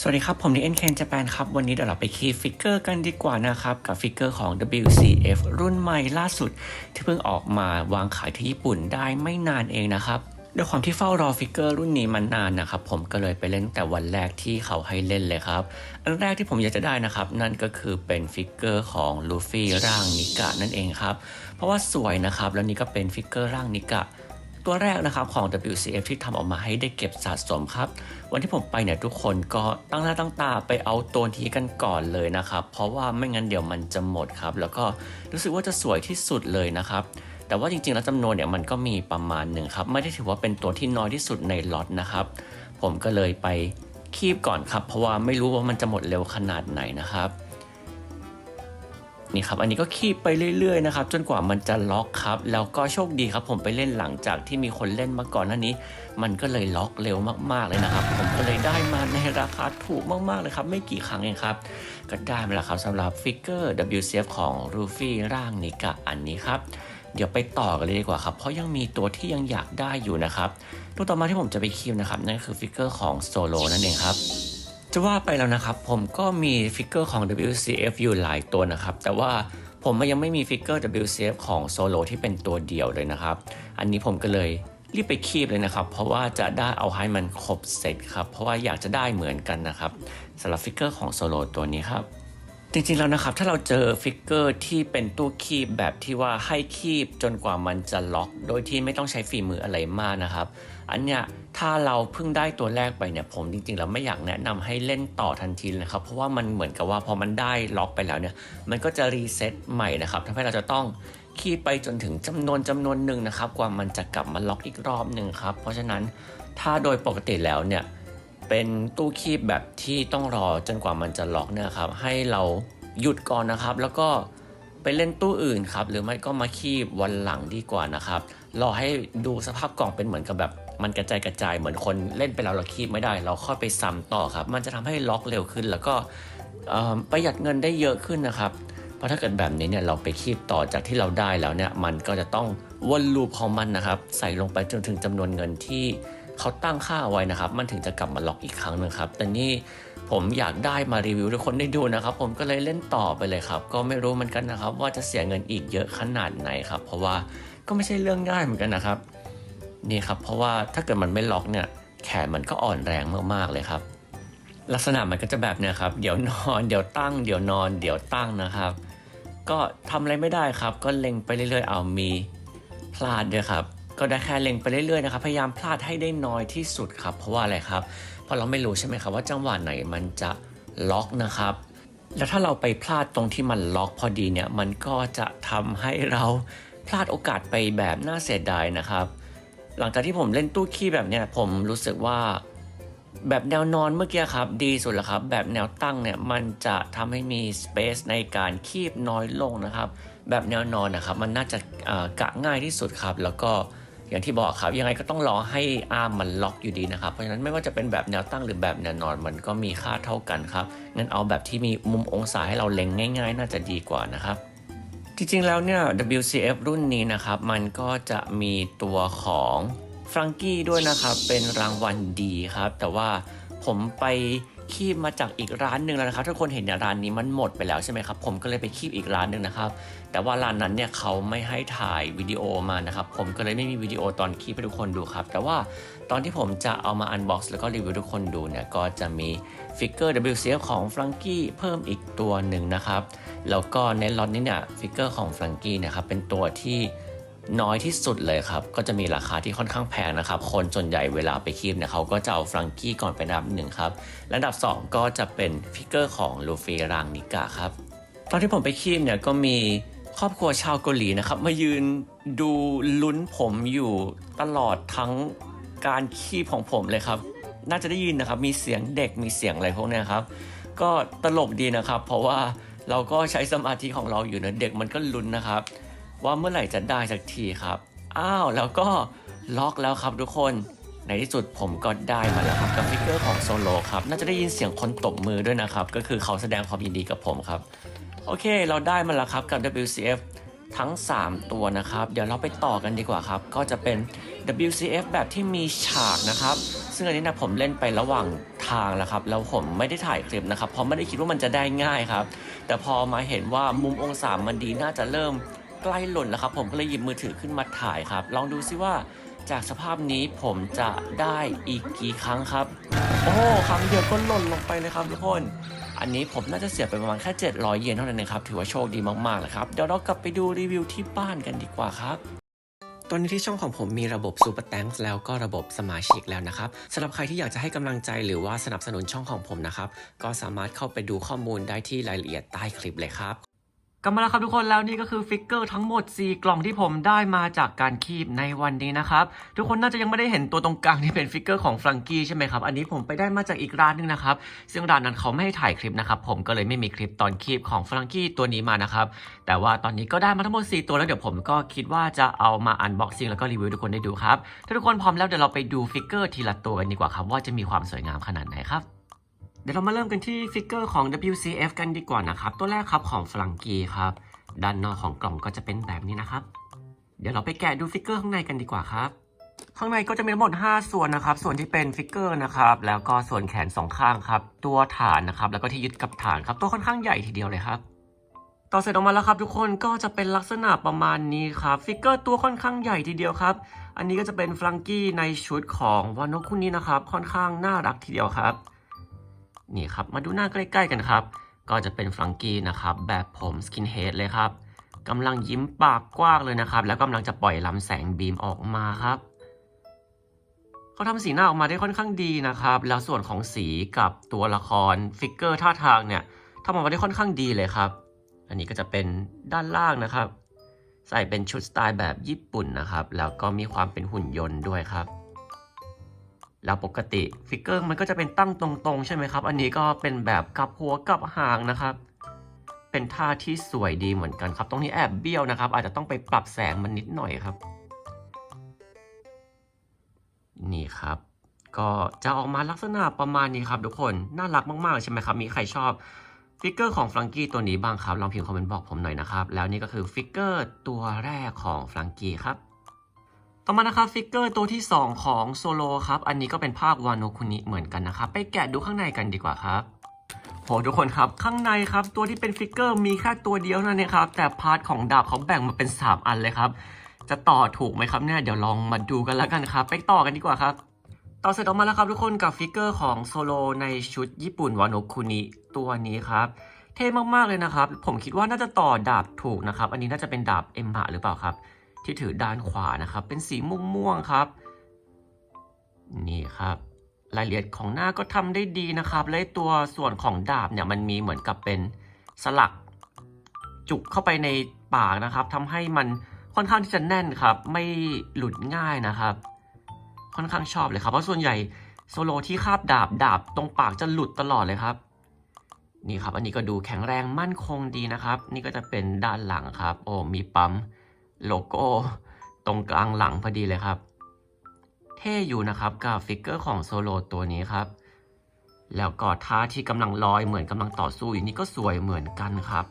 สวัสดีครับ ผมนิเอ็นเคนจะแปนครับ วันนี้เดี๋ยวเราไปคีย์ฟิกเกอร์กันดีกว่านะครับ กับฟิกเกอร์ของ WCF รุ่นใหม่ล่าสุด ที่เพิ่งออกมาวางขายที่ญี่ปุ่นได้ไม่นานเองนะครับด้วยความที่เฝ้ารอฟิกเกอร์รุ่นนี้มานานนะครับ ผมก็เลยไปเล่นแต่วันแรกที่เขาให้เล่นเลยครับ อันแรกที่ผมอยากจะได้นะครับ นั่นก็คือเป็นฟิกเกอร์ของลูฟี่ร่างนิกะนั่นเองครับ เพราะว่าสวยนะครับ แล้วนี่ก็เป็นฟิกเกอร์ร่างนิกะ ตัวแรกนะครับของ WCF ที่ทำออกมาให้ได้เก็บสะสมครับ วันที่ผมไปเนี่ยทุกคนก็ตั้งหน้าตั้งตาไปเอาตัวนี้กันก่อนเลยนะครับ เพราะว่าไม่งั้นเดี๋ยวมันจะหมดครับ แล้วก็รู้สึกว่าจะสวยที่สุดเลยนะครับแต่ว่าจริงๆ แล้วจำนวนเนี่ยมันก็มีประมาณหนึ่งครับ ไม่ได้ถือว่าเป็นตัวที่น้อยที่สุดในล็อตนะครับ ผมก็เลยไปคีบก่อนครับ เพราะว่าไม่รู้ว่ามันจะหมดเร็วขนาดไหนนะครับ นี่ครับอันนี้ก็คีบไปเรื่อยๆนะครับจนกว่ามันจะล็อกครับ แล้วก็โชคดีครับ ผมไปเล่นหลังจากที่มีคนเล่นมาก่อนหน้านี้ มันก็เลยล็อกเร็วมากๆเลยนะครับ ผมก็เลยได้มาในราคาถูกมากๆเลยครับ ไม่กี่ครั้งเองครับก็ได้มาแล้วครับสำหรับฟิกเกอร์ WCF ของรูฟี่ร่างนิกะอันนี้ครับเดี๋ยวไปต่อกันเลยดีกว่าครับ เพราะยังมีตัวที่ยังอยากได้อยู่นะครับ ตัวต่อมาที่ผมจะไปคีบนะครับนั่นก็คือฟิกเกอร์ของโซโลนั่นเองครับ จะว่าไปแล้วนะครับ ผมก็มีฟิกเกอร์ของ WCF อยู่หลายตัวนะครับ แต่ว่าผมยังไม่มีฟิกเกอร์ WCF ของโซโลที่เป็นตัวเดียวเลยนะครับ อันนี้ผมก็เลยรีบไปคีบเลยนะครับ เพราะว่าจะได้เอาให้มันครบเสร็จครับ เพราะว่าอยากจะได้เหมือนกันนะครับสำหรับฟิกเกอร์ของโซโลตัวนี้ครับ จริงๆแล้วนะครับ ถ้าเราเจอฟิกเกอร์ที่เป็นตู้คีบแบบที่ว่าให้คีบจนกว่ามันจะล็อก โดยที่ไม่ต้องใช้ฝีมืออะไรมากนะครับ อันเนี้ยถ้าเราเพิ่งได้ตัวแรกไปเนี่ยผมจริงๆแล้วไม่อยากแนะนำให้เล่นต่อทันทีนะครับ เพราะว่ามันเหมือนกับว่าพอมันได้ล็อกไปแล้วเนี่ย มันก็จะรีเซ็ตใหม่นะครับทำให้เราจะต้องคีบไปจนถึงจำนวนจำนวนหนึ่งนะครับ กว่ามันจะกลับมาล็อกอีกรอบหนึ่งครับ เพราะฉะนั้นถ้าโดยปกติแล้วเนี่ยเป็นตู้คีบแบบที่ต้องรอจนกว่ามันจะล็อกเนี่ยครับ ให้เราหยุดก่อนนะครับ แล้วก็ไปเล่นตู้อื่นครับ หรือไม่ก็มาคีบวันหลังดีกว่านะครับ รอให้ดูสภาพกล่องเป็นเหมือนกับแบบ มันกระจายกระจายเหมือนคนเล่นไปแล้วเราคีบไม่ได้ เราค่อยไปซ้ำต่อครับ มันจะทำให้ล็อกเร็วขึ้น แล้วก็ประหยัดเงินได้เยอะขึ้นนะครับเพราะถ้าเกิดแบบนี้เนี่ยเราไปคีบต่อจากที่เราได้แล้วเนี่ยมันก็จะต้องวนลูปของมันนะครับ ใส่ลงไปจนถึงจำนวนเงินที่เขาตั้งค่าไว้นะครับ มันถึงจะกลับมาล็อกอีกครั้งนึงครับ แต่นี่ผมอยากได้มารีวิวทุกคนได้ดูนะครับ ผมก็เลยเล่นต่อไปเลยครับ ก็ไม่รู้เหมือนกันนะครับ ว่าจะเสียเงินอีกเยอะขนาดไหนครับ เพราะว่าก็ไม่ใช่เรื่องง่ายเหมือนกันนะครับ นี่ครับเพราะว่าถ้าเกิดมันไม่ล็อกเนี่ยแขนมันก็อ่อนแรงมากๆเลยครับ ลักษณะมันก็จะแบบเนี้ยครับ เดี๋ยวนอนเดี๋ยวตั้ง เดี๋ยวนอน เดี๋ยวตั้งนะครับ ก็ทำอะไรไม่ได้ครับ ก็เล็งไปเรื่อยๆ เอามีพลาดด้วยครับ ก็ได้แค่เล็งไปเรื่อยๆนะครับ พยายามพลาดให้ได้น้อยที่สุดครับ เพราะว่าอะไรครับ เพราะเราไม่รู้ใช่ไหมครับว่าจังหวะไหนมันจะล็อกนะครับ แล้วถ้าเราไปพลาดตรงที่มันล็อกพอดีเนี่ย มันก็จะทำให้เราพลาดโอกาสไปแบบน่าเสียดายนะครับ หลังจากที่ผมเล่นตู้คีย์แบบเนี้ยผมรู้สึกว่า แบบแนวนอนเมื่อกี้ครับดีสุดแล้วครับ แบบแนวตั้งเนี่ยมันจะทำให้มีสเปซในการคีบน้อยลงนะครับ แบบแนวนอนนะครับ มันน่าจะกะง่ายที่สุดครับ แล้วก็อย่างที่บอกครับยังไงก็ต้องรอให้อาร์มมันล็อกอยู่ดีนะครับ เพราะฉะนั้นไม่ว่าจะเป็นแบบแนวตั้งหรือแบบแนวนอนมันก็มีค่าเท่ากันครับงั้นเอาแบบที่มีมุมองศาให้เราเล็งง่าย ๆ น่าจะดีกว่านะครับ จริงๆแล้วเนี่ย WCF รุ่นนี้นะครับ มันก็จะมีตัวของฟรังกี้ด้วยนะครับ เป็นรางวัลดีครับ แต่ว่าผมไป คีบมาจากอีกร้านหนึ่งแล้วนะครับ ถ้าคนเห็นเนี่ยร้านนี้มันหมดไปแล้วใช่ไหมครับผมก็เลยไปคีบอีกร้านหนึ่งนะครับ แต่ว่าร้านนั้นเนี่ยเขาไม่ให้ถ่ายวิดีโอมานะครับผมก็เลยไม่มีวิดีโอตอนคีบให้ทุกคนดูครับ แต่ว่าตอนที่ผมจะเอามาอันบ็อกซ์แล้วก็รีวิวทุกคนดูเนี่ยก็จะมีฟิกเกอร์ WCF ของฟรังกี้เพิ่มอีกตัวหนึ่งนะครับแล้วก็ในล็อตนี้เนี่ยฟิกเกอร์ของฟรังกี้นะครับเป็นตัวที่ น้อยที่สุดเลยครับ ก็จะมีราคาที่ค่อนข้างแพงนะครับ คนส่วนใหญ่เวลาไปคีบเนี่ยเขาก็จะเอาฟรังกี้ก่อนเป็นอันดับหนึ่งครับและอันดับ 2 ก็จะเป็นฟิกเกอร์ของลูฟี่รางนิกะครับ ตอนที่ผมไปคีบเนี่ยก็มีครอบครัวชาวเกาหลีนะครับ มายืนดูลุ้นผมอยู่ตลอดทั้งการคีบของผมเลยครับ น่าจะได้ยินนะครับ มีเสียงเด็กมีเสียงอะไรพวกนี้ครับ ก็ตลกดีนะครับ เพราะว่าเราก็ใช้สมาธิของเราอยู่นะเด็กมันก็ลุ้นนะครับ ว่าเมื่อไหร่จะได้สักทีครับ อ้าวแล้วก็ล็อกแล้วครับทุกคน ในที่สุดผมก็ได้มาแล้วครับกับฟิกเกอร์ของโซโลครับ น่าจะได้ยินเสียงคนตบมือด้วยนะครับ ก็คือเขาแสดงความยินดีกับผมครับ โอเค เราได้มาแล้วครับกับ WCF ทั้ง 3 ตัวนะครับ เดี๋ยวเราไปต่อกันดีกว่าครับ ก็จะเป็น WCF แบบที่มีฉากนะครับ ซึ่งอันนี้นะผมเล่นไประหว่างทางแล้วครับ แล้วผมไม่ได้ถ่ายคลิปนะครับ เพราะไม่ได้คิดว่ามันจะได้ง่ายครับ แต่พอมาเห็นว่ามุมองศามันดีน่าจะเริ่ม ใกล้หล่นแล้วครับ ผมก็เลยหยิบมือถือขึ้นมาถ่ายครับ ลองดูซิว่าจากสภาพนี้ผมจะได้อีกกี่ครั้งครับ โอ้ครั้งเดียวก็หล่นลงไปเลยครับทุกคน อันนี้ผมน่าจะเสียไปประมาณแค่ 700 เยนเท่านั้นเองครับ ถือว่าโชคดีมากๆเลยครับ เดี๋ยวเรากลับไปดูรีวิวที่บ้านกันดีกว่าครับตอนนี้ที่ช่องของผมมีระบบ Super Thanks แล้วก็ระบบสมาชิกแล้วนะครับสำหรับใครที่อยากจะให้กำลังใจหรือว่าสนับสนุนช่องของผมนะครับ ก็สามารถเข้าไปดูข้อมูลได้ที่รายละเอียดใต้คลิปเลยครับ กลับมาแล้วครับทุกคนแล้วนี่ก็คือฟิกเกอร์ทั้งหมด 4 กล่องที่ผมได้มาจากการคีบในวันนี้นะครับ ทุกคนน่าจะยังไม่ได้เห็นตัวตรงกลางที่เป็นฟิกเกอร์ของฟรังกี้ใช่ไหมครับ อันนี้ผมไปได้มาจากอีกร้านหนึงนะครับ ซึ่งร้านนั้นเขาไม่ให้ถ่ายคลิปนะครับ ผมก็เลยไม่มีคลิปตอนคีบของฟรังกี้ตัวนี้มานะครับ แต่ว่าตอนนี้ก็ได้มาทั้งหมด 4 ตัวแล้วเดี๋ยวผมก็คิดว่าจะเอามาอันบ็อกซิ่งแล้วก็รีวิวทุกคนได้ดูครับถ้าทุกคนพร้อมแล้วเดี๋ยวเราไปดูฟิกเกอร์ทีละตัวกันดีกว่าครับว่าจะมีความสวยงามขนาดไหนครับ ดี๋ยวเรามาเริ่มกันที่ฟิกเกอร์ของ WCF กันดีกว่านะครับ ตัวแรกครับของฟรังกี้ครับ ด้านนอกของกล่องก็จะเป็นแบบนี้นะครับ เดี๋ยวเราไปแกะดูฟิกเกอร์ข้างในกันดีกว่าครับ ข้างในก็จะมีทั้งหมด 5 ส่วนนะครับ ส่วนที่เป็นฟิกเกอร์นะครับ แล้วก็ส่วนแขนสองข้างครับ ตัวฐานนะครับ แล้วก็ที่ยึดกับฐานครับ ตัวค่อนข้างใหญ่ทีเดียวเลยครับ ต่อเสร็จออกมาแล้วครับ ทุกคนก็จะเป็นลักษณะประมาณนี้ครับ ฟิกเกอร์ตัวค่อนข้างใหญ่ทีเดียวครับ อันนี้ก็จะเป็นฟรังกี้ในชุดของวานโนคุนี้นะครับ ค่อนข้างน่ารักทีเดียวครับ นี่ครับ มาดูหน้าใกล้ ๆ กันครับ ก็จะเป็นฟรังกี้นะครับ แบบผมสกินเฮดเลยครับกำลังยิ้มปากกว้างเลยนะครับ แล้วกำลังจะปล่อยลำแสงบีมออกมาครับเขาทำสีหน้าออกมาได้ค่อนข้างดีนะครับ แล้วส่วนของสีกับตัวละครฟิกเกอร์ท่าทางเนี่ยทำออกมาได้ค่อนข้างดีเลยครับ อันนี้ก็จะเป็นด้านล่างนะครับ ใส่เป็นชุดสไตล์แบบญี่ปุ่นนะครับ แล้วก็มีความเป็นหุ่นยนต์ด้วยครับ แล้วปกติฟิกเกอร์มันก็จะเป็นตั้งตรงๆ ใช่ไหมครับ อันนี้ก็เป็นแบบกับหัวกับหางนะครับ เป็นท่าที่สวยดีเหมือนกันครับ ตรงนี้แอบเบี้ยวนะครับ อาจจะต้องไปปรับแสงมันนิดหน่อยครับ นี่ครับ ก็จะออกมาลักษณะประมาณนี้ครับ ทุกคนน่ารักมากๆใช่ไหมครับ มีใครชอบฟิกเกอร์ของฟรังกี้ตัวนี้บ้างครับ ลองพิมพ์คอมเมนต์บอกผมหน่อยนะครับ แล้วนี่ก็คือฟิกเกอร์ตัวแรกของฟรังกี้ครับ ต่อมานะครับฟิกเกอร์ตัวที่ 2 ของโซโลครับ อันนี้ก็เป็นภาควาโนคุนิเหมือนกันนะครับ ไปแกะดูข้างในกันดีกว่าครับโหทุกคนครับ ข้างในครับ ตัวที่เป็นฟิกเกอร์มีแค่ตัวเดียวนั้นเองครับ แต่พาร์ทของดาบเขาแบ่งมาเป็น 3 อันเลยครับ จะต่อถูกไหมครับเนี่ยเดี๋ยวลองมาดูกันแล้วกันครับ ไปต่อกันดีกว่าครับ ต่อเสร็จออกมาแล้วครับทุกคนกับฟิกเกอร์ของโซโลในชุดญี่ปุ่นวาโนคุนิตัวนี้ครับเท่มากๆเลยนะครับ ผมคิดว่าน่าจะต่อดาบถูกนะครับ อันนี้น่าจะเป็นดาบเอ็มหะหรือเปล่าครับ ที่ถือด้านขวานะครับ เป็นสีม่วงๆครับ นี่ครับรายละเอียดของหน้าก็ทำได้ดีนะครับและตัวส่วนของดาบเนี่ยมันมีเหมือนกับเป็นสลักจุกเข้าไปในปากนะครับทำให้มันค่อนข้างที่จะแน่นครับ ไม่หลุดง่ายนะครับ ค่อนข้างชอบเลยครับ เพราะส่วนใหญ่โซโลที่คาบดาบดาบตรงปากจะหลุดตลอดเลยครับ นี่ครับ อันนี้ก็ดูแข็งแรงมั่นคงดีนะครับ นี่ก็จะเป็นด้านหลังครับ โอ้มีปั๊ม โลโก้ตรงกลางหลังพอดีเลยครับ เท่อยู่นะครับกับฟิกเกอร์ของโซโลตัวนี้ครับ แล้วก็ท่าที่กำลังลอยเหมือนกำลังต่อสู้อยู่นี่ก็สวยเหมือนกันครับ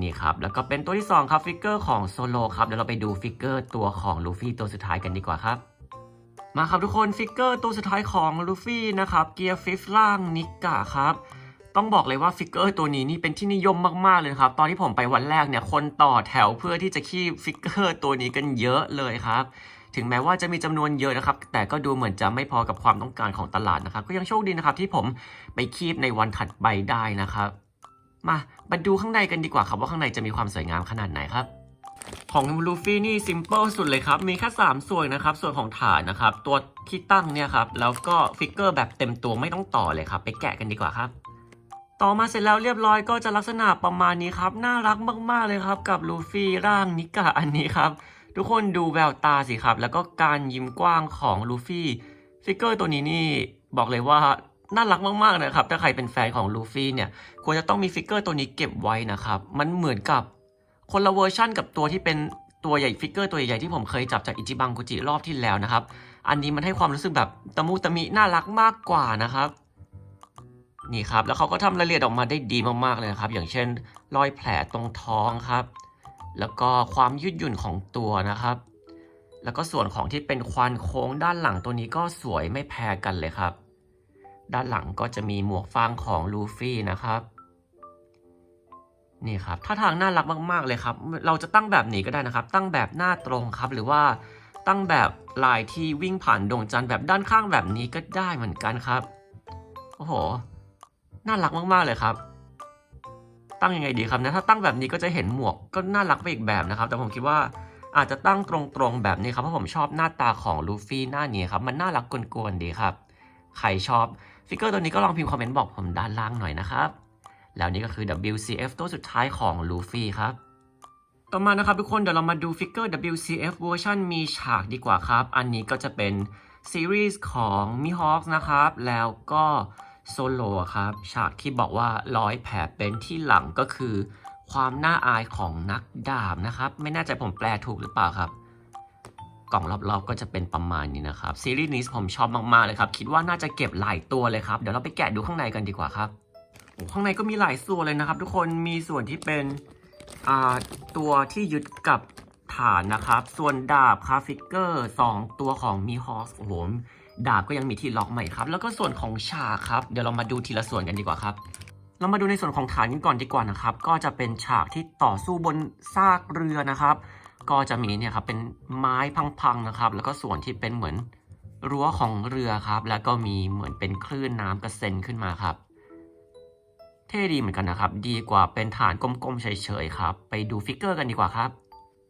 นี่ครับ แล้วก็เป็นตัวที่ 2 ครับฟิกเกอร์ของโซโลครับเดี๋ยวเราไปดูฟิกเกอร์ตัวของลูฟี่ตัวสุดท้ายกันดีกว่าครับ มาครับทุกคนฟิกเกอร์ตัวสุดท้ายของลูฟี่นะครับเกียร์ฟิฟล่างนิกะครับ ต้องบอกเลยว่าฟิกเกอร์ตัวนี้นี่เป็นที่นิยมมากๆเลยครับ ตอนที่ผมไปวันแรกเนี่ยคนต่อแถวเพื่อที่จะคีบฟิกเกอร์ตัวนี้กันเยอะเลยครับ ถึงแม้ว่าจะมีจำนวนเยอะนะครับ แต่ก็ดูเหมือนจะไม่พอกับความต้องการของตลาดนะครับ ก็ยังโชคดีนะครับที่ผมไปคีบในวันถัดไปได้นะครับ มามาดูข้างในกันดีกว่าครับว่าข้างในจะมีความสวยงามขนาดไหนครับของลูฟี่นี่ซิมเ l ิลสุดเลยครับ มีแค่ 3 ส่วนนะครับ ส่วนของฐานนะครับ ตัวที่ตั้งเนี่ยครับ แล้วก็ฟิกเกอร์แบบเต็มตัวไม่ต้องต่อเลยครับ ไปแกะกันดีกว่าครับ ต่อมาเสร็จแล้วเรียบร้อยก็จะลักษณะประมาณนี้ครับ น่ารักมากๆเลยครับกับลูฟี่ร่างนิกะอันนี้ครับ ทุกคนดูแววตาสิครับ แล้วก็การยิ้มกว้างของลูฟี่ฟิกเกอร์ตัวนี้นี่บอกเลยว่าน่ารักมากๆนะครับ ถ้าใครเป็นแฟนของลูฟี่เนี่ย ควรจะต้องมีฟิกเกอร์ตัวนี้เก็บไว้นะครับ มันเหมือนกับคนละเวอร์ชั่นกับตัวที่เป็นตัวใหญ่ฟิกเกอร์ตัวใหญ่ๆที่ผมเคยจับจากอิจิบังกุจิรอบที่แล้วนะครับ อันนี้มันให้ความรู้สึกแบบตะมุตะมิน่ารักมากกว่านะครับ นี่ครับ แล้วเขาก็ทำรายละเอียดออกมาได้ดีมากๆเลยนะครับ อย่างเช่น รอยแผลตรงท้องครับ แล้วก็ความยืดหยุ่นของตัวนะครับ แล้วก็ส่วนของที่เป็นควันโค้งด้านหลังตัวนี้ก็สวยไม่แพ้กันเลยครับ ด้านหลังก็จะมีหมวกฟางของลูฟี่นะครับ นี่ครับท่าทางน่ารักมาก ๆเลยครับ เราจะตั้งแบบนี้ก็ได้นะครับ ตั้งแบบหน้าตรงครับ หรือว่าตั้งแบบลายที่วิ่งผ่านดวงจันทร์แบบด้านข้างแบบนี้ก็ได้เหมือนกันครับ โอ้โห น่ารักมากๆเลยครับ ตั้งยังไงดีครับนะถ้าตั้งแบบนี้ก็จะเห็นหมวกก็น่ารักไปอีกแบบนะครับ แต่ผมคิดว่าอาจจะตั้งตรงๆแบบนี้ครับเพราะผมชอบหน้าตาของลูฟี่หน้านี้ครับมันน่ารักกวนๆดีครับ ใครชอบฟิกเกอร์ตัวนี้ก็ลองพิมพ์คอมเมนต์บอกผมด้านล่างหน่อยนะครับแล้วนี่ก็คือ WCF ตัวสุดท้ายของลูฟี่ครับต่อมานะครับทุกคนเดี๋ยวเรามาดูฟิกเกอร์ WCF เวอร์ชันมีฉากดีกว่าครับ อันนี้ก็จะเป็นซีรีส์ของมิฮอ k นะครับ แล้วก็ โซโลครับฉากที่บอกว่าร้อยแผลเป็นที่หลังก็คือ ความน่าอายของนักดาบนะครับ ไม่แน่ใจผมแปลถูกหรือเปล่าครับ กล่องรอบๆก็จะเป็นประมาณนี้นะครับซีรีส์นี้ผมชอบมากๆเลยครับ คิดว่าน่าจะเก็บหลายตัวเลยครับ เดี๋ยวเราไปแกะดูข้างในกันดีกว่าครับข้างในก็มีหลายส่วนเลยนะครับ ทุกคนมีส่วนที่เป็นตัวที่ยึดกับฐานนะครับ ส่วนดาบคาฟิกเกอร์ 2 ตัวของมีฮอสโอ้โห ดาบก็ยังมีที่ล็อกใหม่ครับ แล้วก็ส่วนของฉากครับ เดี๋ยวเรามาดูทีละส่วนกันดีกว่าครับ เรามาดูในส่วนของฐานกันก่อนดีกว่านะครับ ก็จะเป็นฉากที่ต่อสู้บนซากเรือนะครับ ก็จะมีเนี่ยครับเป็นไม้พังๆนะครับ แล้วก็ส่วนที่เป็นเหมือนรั้วของเรือครับ แล้วก็มีเหมือนเป็นคลื่นน้ำกระเซ็นขึ้นมาครับ เท่ดีเหมือนกันนะครับ ดีกว่าเป็นฐานกลมๆเฉยๆครับ ไปดูฟิกเกอร์กันดีกว่าครับ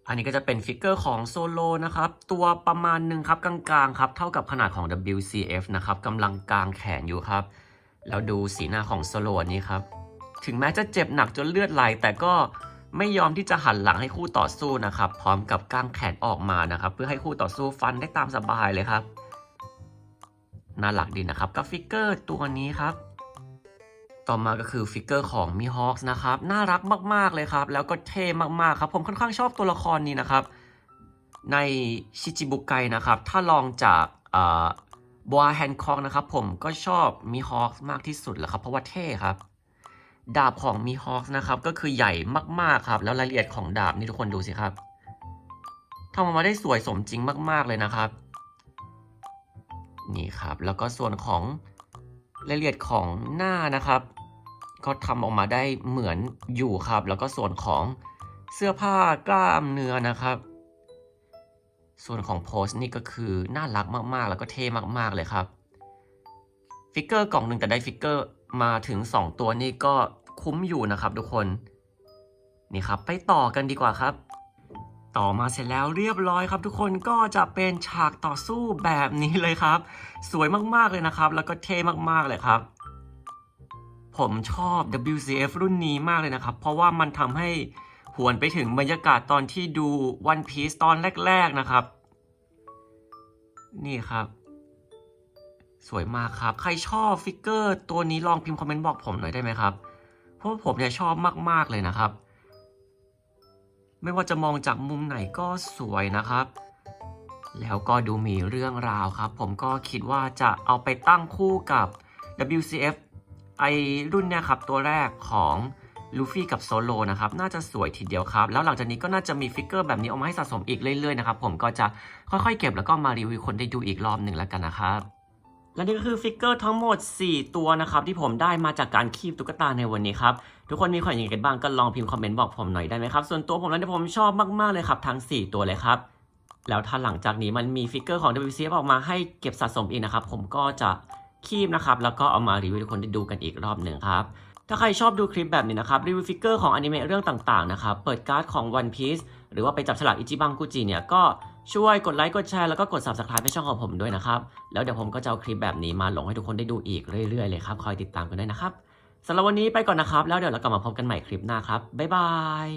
อันนี้ก็จะเป็นฟิกเกอร์ของโซโลนะครับ ตัวประมาณหนึ่งครับกลางๆครับ เท่ากับขนาดของ WCF นะครับกำลังกางแขนอยู่ครับ แล้วดูสีหน้าของโซโลนี้ครับ ถึงแม้จะเจ็บหนักจนเลือดไหล แต่ก็ไม่ยอมที่จะหันหลังให้คู่ต่อสู้นะครับ พร้อมกับกางแขนออกมานะครับ เพื่อให้คู่ต่อสู้ฟันได้ตามสบายเลยครับ น่ารักดีนะครับกับฟิกเกอร์ตัวนี้ครับ ต่อมาก็คือฟิกเกอร์ของมิฮอ k นะครับ น่ารักมาก ๆ เลยครับ แล้วก็เท่มาก ๆ ครับ ผมค่อนข้างชอบตัวละครนี้นะครับ ในชิจิบุไกนะครับ ถ้าลองจากบัวแฮนคอกนะครับ ผมก็ชอบมิฮอ k มากที่สุดแหละครับ เพราะว่าเท่ครับ ดาบของมิฮอ k นะครับ ก็คือใหญ่มาก ๆ ครับ แล้วรายละเอียดของดาบนี่ทุกคนดูสิครับทำออกมาได้สวยสมจริงมาก ๆ เลยนะครับ นี่ครับ แล้วก็ส่วนของรายละเอียดของหน้านะครับ ก็ทำออกมาได้เหมือนอยู่ครับ แล้วก็ส่วนของเสื้อผ้ากล้ามเนื้อนะครับ ส่วนของโพสนี่ก็คือน่ารักมากๆ แล้วก็เท่มากๆเลยครับฟิกเกอร์กล่องหนึ่งแต่ได้ฟิกเกอร์มาถึง 2 ตัวนี่ก็คุ้มอยู่นะครับทุกคนนี่ครับไปต่อกันดีกว่าครับ ต่อมาเสร็จแล้วเรียบร้อยครับ ทุกคนก็จะเป็นฉากต่อสู้แบบนี้เลยครับ สวยมากๆเลยนะครับ แล้วก็เท่มากๆเลยครับ ผมชอบ WCF รุ่นนี้มากเลยนะครับ เพราะว่ามันทำให้หวนไปถึงบรรยากาศตอนที่ดู One Piece ตอนแรก ๆนะครับ นี่ครับ สวยมากครับ ใครชอบฟิกเกอร์ตัวนี้ลองพิมพ์คอมเมนต์บอกผมหน่อยได้ไหมครับ เพราะผมเนี่ยชอบมากๆเลยนะครับ ไม่ว่าจะมองจากมุมไหนก็สวยนะครับ แล้วก็ดูมีเรื่องราวครับ ผมก็คิดว่าจะเอาไปตั้งคู่กับ WCF ไอรุ่นเนี่ยครับตัวแรกของลูฟี่กับโซโลนะครับน่าจะสวยทีเดียวครับ แล้วหลังจากนี้ก็น่าจะมีฟิกเกอร์แบบนี้ออกมาให้สะสมอีกเรื่อยๆนะครับผมก็จะค่อยๆเก็บแล้วก็มารีวิวคนได้ดูอีกรอบหนึ่งแล้วกันนะครับและนี่ก็คือฟิกเกอร์ทั้งหมด 4 ตัวนะครับที่ผมได้มาจากการคีบตุ๊กตาในวันนี้ครับ ทุกคนมีความเห็นยังไงกันบ้างก็ลองพิมพ์คอมเมนต์บอกผมหน่อยได้ไหมครับ ส่วนตัวผมแล้วเนี่ผมชอบมากๆเลยครับทั้ง 4 ตัวเลยครับแล้วถ้าหลังจากนี้มันมีฟิกเกอร์ของ WCF ออกมาให้เก็บสะสมอีกนะครับผมก็จะ คีบนะครับ แล้วก็เอามารีวิวให้ทุกคนได้ดูกันอีกรอบหนึ่งครับ ถ้าใครชอบดูคลิปแบบนี้นะครับ รีวิวฟิกเกอร์ของอนิเมะเรื่องต่างๆนะครับ เปิดการ์ดของ One Piece หรือว่าไปจับฉลากอิจิบังกุจิเนี่ยก็ช่วยกดไลค์กดแชร์แล้วก็กด subscribe ให้ช่องของผมด้วยนะครับ แล้วเดี๋ยวผมก็จะเอาคลิปแบบนี้มาลงให้ทุกคนได้ดูอีกเรื่อยๆเลยครับคอยติดตามกันด้วยนะครับสำหรับวันนี้ไปก่อนนะครับ แล้วเดี๋ยวเรากลับมาพบกันใหม่คลิปหน้าครับบ๊ายบาย